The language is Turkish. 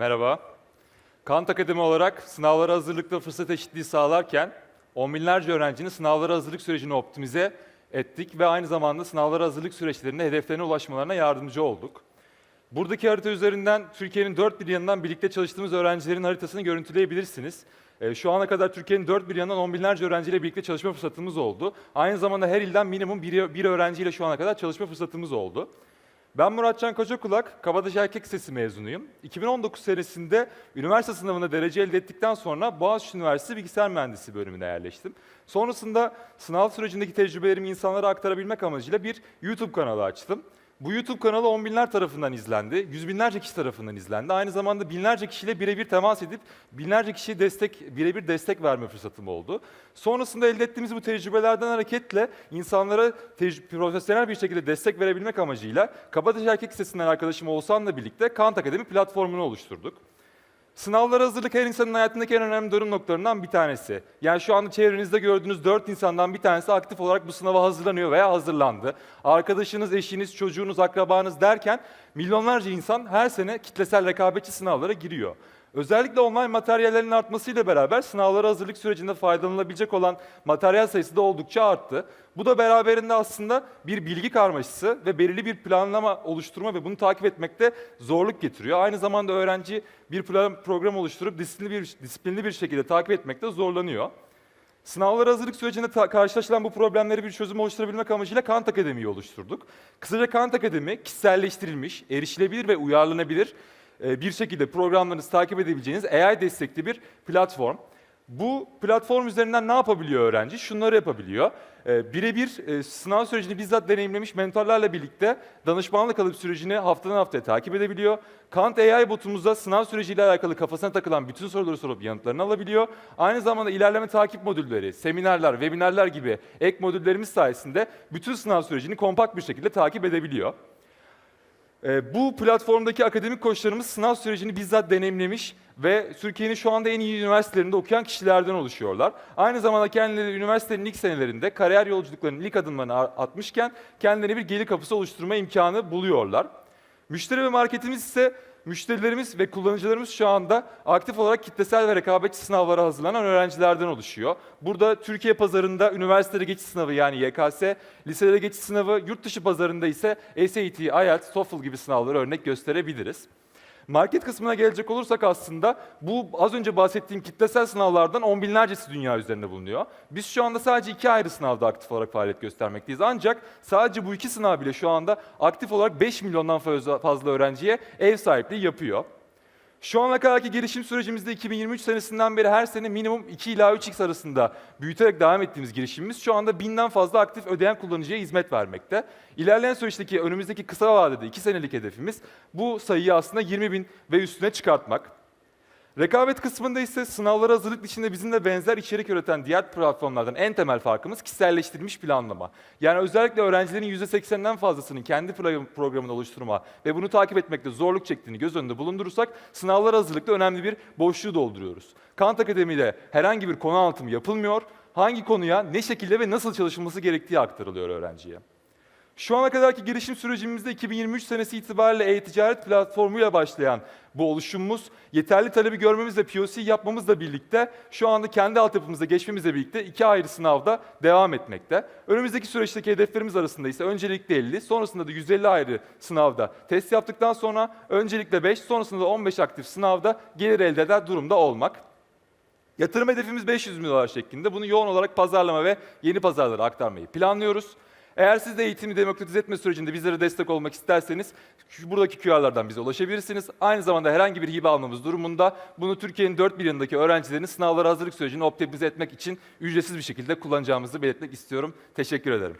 Merhaba. Kant Akademi olarak sınavlara hazırlıkta fırsat eşitliği sağlarken on binlerce öğrencinin sınavlara hazırlık sürecini optimize ettik ve aynı zamanda sınavlara hazırlık süreçlerinde hedeflerine ulaşmalarına yardımcı olduk. Buradaki harita üzerinden Türkiye'nin dört bir yanından birlikte çalıştığımız öğrencilerin haritasını görüntüleyebilirsiniz. Ee, Şu ana kadar Türkiye'nin dört bir yanından on binlerce öğrenciyle birlikte çalışma fırsatımız oldu. Aynı zamanda her ilden minimum bir, bir öğrenciyle şu ana kadar çalışma fırsatımız oldu. Ben Muratcan Kocakulak, Kabataş Erkek Lisesi mezunuyum. 2019 senesinde üniversite sınavında derece elde ettikten sonra Boğaziçi Üniversitesi Bilgisayar Mühendisliği bölümüne yerleştim. Sonrasında sınav sürecindeki tecrübelerimi insanlara aktarabilmek amacıyla bir YouTube kanalı açtım. Bu YouTube kanalı on binler tarafından izlendi, yüz binlerce kişi tarafından izlendi. Aynı zamanda binlerce kişiyle birebir temas edip binlerce kişiye destek, birebir destek verme fırsatım oldu. Sonrasında elde ettiğimiz bu tecrübelerden hareketle insanlara profesyonel bir şekilde destek verebilmek amacıyla Kabataş Erkek Lisesi'nden arkadaşım Oğuzhan'la birlikte Kant Akademi platformunu oluşturduk. Sınavlara hazırlık her insanın hayatındaki en önemli dönüm noktalarından bir tanesi. Yani şu anda çevrenizde gördüğünüz dört insandan bir tanesi aktif olarak bu sınava hazırlanıyor veya hazırlandı. Arkadaşınız, eşiniz, çocuğunuz, akrabanız derken milyonlarca insan her sene kitlesel rekabetçi sınavlara giriyor. Özellikle online materyallerin artmasıyla beraber sınavlara hazırlık sürecinde faydalanılabilecek olan materyal sayısı da oldukça arttı. Bu da beraberinde aslında bir bilgi karmaşası ve belirli bir planlama oluşturma ve bunu takip etmekte zorluk getiriyor. Aynı zamanda öğrenci bir plan, program oluşturup disiplinli bir, disiplinli bir şekilde takip etmekte zorlanıyor. Sınavlara hazırlık sürecinde karşılaşılan bu problemleri bir çözüm oluşturabilmek amacıyla Kant Akademi'yi oluşturduk. Kısaca Kant Akademi, kişiselleştirilmiş, erişilebilir ve uyarlanabilir bir şekilde programlarınızı takip edebileceğiniz AI destekli bir platform. Bu platform üzerinden ne yapabiliyor öğrenci? Şunları yapabiliyor. E, Birebir e, sınav sürecini bizzat deneyimlemiş mentorlarla birlikte danışmanlık alıp sürecini haftadan haftaya takip edebiliyor. Kant AI botumuzda sınav süreciyle alakalı kafasına takılan bütün soruları sorup yanıtlarını alabiliyor. Aynı zamanda ilerleme takip modülleri, seminerler, webinarlar gibi ek modüllerimiz sayesinde bütün sınav sürecini kompakt bir şekilde takip edebiliyor. Ee, bu platformdaki akademik koçlarımız sınav sürecini bizzat deneyimlemiş ve Türkiye'nin şu anda en iyi üniversitelerinde okuyan kişilerden oluşuyorlar. Aynı zamanda kendileri üniversitenin ilk senelerinde kariyer yolculuklarının ilk adımlarını atmışken kendilerine bir gelir kapısı oluşturma imkanı buluyorlar. Müşteri ve marketimiz ise müşterilerimiz ve kullanıcılarımız şu anda aktif olarak kitlesel ve rekabetçi sınavlara hazırlanan öğrencilerden oluşuyor. Burada Türkiye pazarında üniversitede geçiş sınavı yani YKS, liselere geçiş sınavı, yurt dışı pazarında ise SAT, IELTS, TOEFL gibi sınavları örnek gösterebiliriz. Market kısmına gelecek olursak aslında bu az önce bahsettiğim kitlesel sınavlardan on binlercesi dünya üzerinde bulunuyor. Biz şu anda sadece iki ayrı sınavda aktif olarak faaliyet göstermekteyiz. Ancak sadece bu iki sınav bile şu anda aktif olarak 5 milyondan fazla, öğrenciye ev sahipliği yapıyor. Şu ana kadarki gelişim sürecimizde 2023 senesinden beri her sene minimum 2 ila 3x arasında büyüterek devam ettiğimiz girişimimiz şu anda binden fazla aktif ödeyen kullanıcıya hizmet vermekte. İlerleyen süreçteki önümüzdeki kısa vadede 2 senelik hedefimiz bu sayıyı aslında 20 bin ve üstüne çıkartmak. Rekabet kısmında ise sınavlara hazırlık dışında bizimle benzer içerik üreten diğer platformlardan en temel farkımız kişiselleştirilmiş planlama. Yani özellikle öğrencilerin %80'den fazlasının kendi pro- programını oluşturma ve bunu takip etmekte zorluk çektiğini göz önünde bulundurursak sınavlara hazırlıkta önemli bir boşluğu dolduruyoruz. Kant Akademi'de herhangi bir konu anlatımı yapılmıyor. Hangi konuya ne şekilde ve nasıl çalışılması gerektiği aktarılıyor öğrenciye. Şu ana kadarki girişim sürecimizde 2023 senesi itibariyle e-ticaret platformuyla başlayan bu oluşumumuz yeterli talebi görmemizle POC yapmamızla birlikte şu anda kendi altyapımıza geçmemizle birlikte iki ayrı sınavda devam etmekte. Önümüzdeki süreçteki hedeflerimiz arasında ise öncelikle 50, sonrasında da 150 ayrı sınavda test yaptıktan sonra öncelikle 5, sonrasında da 15 aktif sınavda gelir elde eder durumda olmak. Yatırım hedefimiz 500 milyon dolar şeklinde. Bunu yoğun olarak pazarlama ve yeni pazarlara aktarmayı planlıyoruz. Eğer siz de eğitimi demokratize etme sürecinde bizlere destek olmak isterseniz buradaki QR'lardan bize ulaşabilirsiniz. Aynı zamanda herhangi bir hibe almamız durumunda bunu Türkiye'nin dört bir yanındaki öğrencilerin sınavlara hazırlık sürecini optimize etmek için ücretsiz bir şekilde kullanacağımızı belirtmek istiyorum. Teşekkür ederim.